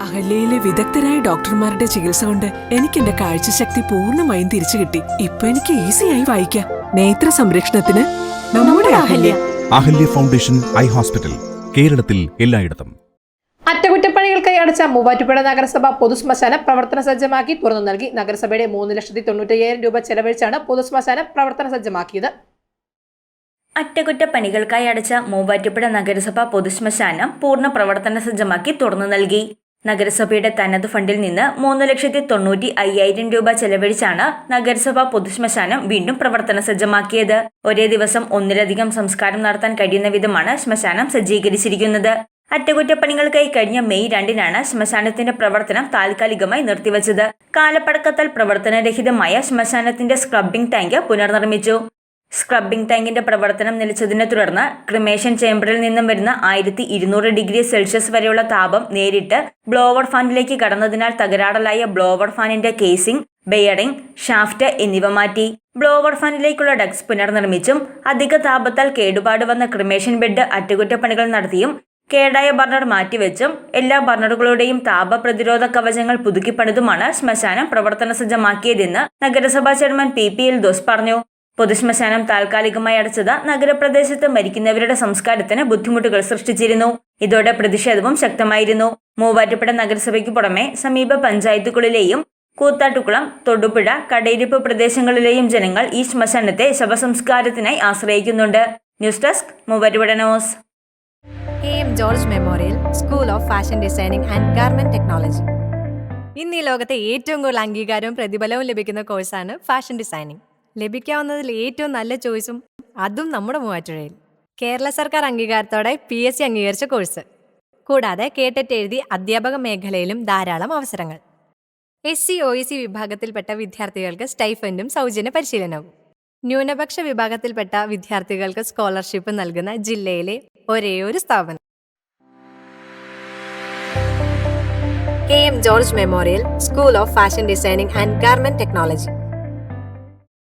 അഹല്യയിലെ വിദഗ്ധരായ ഡോക്ടർമാരുടെ ചികിത്സ കൊണ്ട് എനിക്ക് എന്റെ കാഴ്ചശക്തി പൂർണമായും തിരിച്ചു കിട്ടി. ഇപ്പൊ എനിക്ക് ഈസിയായി വായിക്കാം. നേത്ര സംരക്ഷണത്തിന് നമ്മുടെ Ahalya. Ahalya foundation eye hospital കേരളത്തിൽ എല്ലായിടത്തും. അറ്റകുറ്റപ്പണികൾക്കായി അടച്ച മൂവാറ്റുപുഴ നഗരസഭ പൊതുശ്മശാനം പ്രവർത്തന സജ്ജമാക്കി. തുറന്നു നൽകി. നഗരസഭയുടെ മൂന്ന് ലക്ഷത്തി തൊണ്ണൂറ്റയ്യായിരം രൂപ ചെലവഴിച്ചാണ് പൊതുശ്മശാനം പ്രവർത്തന സജ്ജമാക്കിയത്. അറ്റകുറ്റപ്പണികൾക്കായി അടച്ച മൂവാറ്റുപുഴ നഗരസഭ പൊതുശ്മശാനം പൂർണ പ്രവർത്തന സജ്ജമാക്കി തുറന്നു നൽകി. നഗരസഭയുടെ തനത് ഫണ്ടിൽ നിന്ന് മൂന്ന് ലക്ഷത്തി തൊണ്ണൂറ്റി അയ്യായിരം രൂപ ചെലവഴിച്ചാണ് നഗരസഭ പൊതുശ്മശാനം വീണ്ടും പ്രവർത്തന സജ്ജമാക്കിയത്. ഒരേ ദിവസം ഒന്നിലധികം സംസ്കാരം നടത്താൻ കഴിയുന്ന വിധമാണ് ശ്മശാനം സജ്ജീകരിച്ചിരിക്കുന്നത്. അറ്റകുറ്റപ്പണികൾക്കായി കഴിഞ്ഞ മെയ് രണ്ടിനാണ് ശ്മശാനത്തിന്റെ പ്രവർത്തനം താൽക്കാലികമായി നിർത്തിവച്ചത്. കാലപ്പടക്കത്താൽ പ്രവർത്തനരഹിതമായ ശ്മശാനത്തിന്റെ സ്ക്രബിംഗ് ടാങ്ക് പുനർനിർമ്മിച്ചു. സ്ക്രബിംഗ് ടാങ്കിന്റെ പ്രവർത്തനം നിലച്ചതിനെ തുടർന്ന് ക്രിമേഷൻ ചേംബറിൽ നിന്നും വരുന്ന ആയിരത്തി ഇരുന്നൂറ് ഡിഗ്രി സെൽഷ്യസ് വരെയുള്ള താപം നേരിട്ട് ബ്ലോവർ ഫാനിലേക്ക് കടന്നതിനാൽ തകരാറിലായ ബ്ലോവർ ഫാനിന്റെ കേസിംഗ് ബെയറിംഗ് ഷാഫ്റ്റ് എന്നിവ മാറ്റി. ബ്ലോവർ ഫാനിലേക്കുള്ള ഡക്സ് പുനർനിർമ്മിച്ചും അധിക താപത്താൽ കേടുപാട് വന്ന ക്രിമേഷൻ ബെഡ് അറ്റകുറ്റപ്പണികൾ നടത്തിയും കേടായ ബർണർ മാറ്റിവെച്ചും എല്ലാ ബർണറുകളുടെയും താപ പ്രതിരോധ കവചങ്ങൾ പുതുക്കിപ്പണിതുമാണ് ശ്മശാനം പ്രവർത്തന സജ്ജമാക്കിയതെന്ന് നഗരസഭാ chairman P P L Doss പറഞ്ഞു. പൊതുശ്മശാനം താൽക്കാലികമായി അടച്ചത് നഗരപ്രദേശത്ത് മരിക്കുന്നവരുടെ സംസ്കാരത്തിന് ബുദ്ധിമുട്ടുകൾ സൃഷ്ടിച്ചിരുന്നു. ഇതോടെ പ്രതിഷേധവും ശക്തമായിരുന്നു. മൂവാറ്റുപുഴ നഗരസഭയ്ക്ക് പുറമെ സമീപ പഞ്ചായത്തുകളിലെയും കൂത്താട്ടുകുളം തൊടുപുഴ കടയിരിപ്പ് പ്രദേശങ്ങളിലെയും ജനങ്ങൾ ഈ ശ്മശാനത്തെ ശവസംസ്കാരത്തിനായി ആശ്രയിക്കുന്നുണ്ട്. News desk Muvattupuzha news. A M George memorial school of fashion designing and garment technology. ഇന്ന് ഈ ലോകത്തെ ഏറ്റവും കൂടുതൽ അംഗീകാരവും പ്രതിഫലവും ലഭിക്കുന്ന കോഴ്സാണ് ഫാഷൻ ഡിസൈനിങ് ലഭിക്കാവുന്നതിൽ ഏറ്റവും നല്ല ചോയ്സും അതും നമ്മുടെ മൂവാറ്റുപുഴയിൽ. കേരള സർക്കാർ അംഗീകാരത്തോടെ പി എസ് സി അംഗീകരിച്ച കോഴ്സ്. കൂടാതെ കേട്ടിട്ട് എഴുതി അധ്യാപക മേഖലയിലും ധാരാളം അവസരങ്ങൾ. എസ് സി ഒ സി വിഭാഗത്തിൽപ്പെട്ട വിദ്യാർത്ഥികൾക്ക് സ്റ്റൈഫൻഡും സൗജന്യ പരിശീലനവും. ന്യൂനപക്ഷ വിഭാഗത്തിൽപ്പെട്ട വിദ്യാർത്ഥികൾക്ക് സ്കോളർഷിപ്പ് നൽകുന്ന ജില്ലയിലെ ഒരേ ഒരു സ്ഥാപനം. K M George memorial school of fashion designing and garment technology.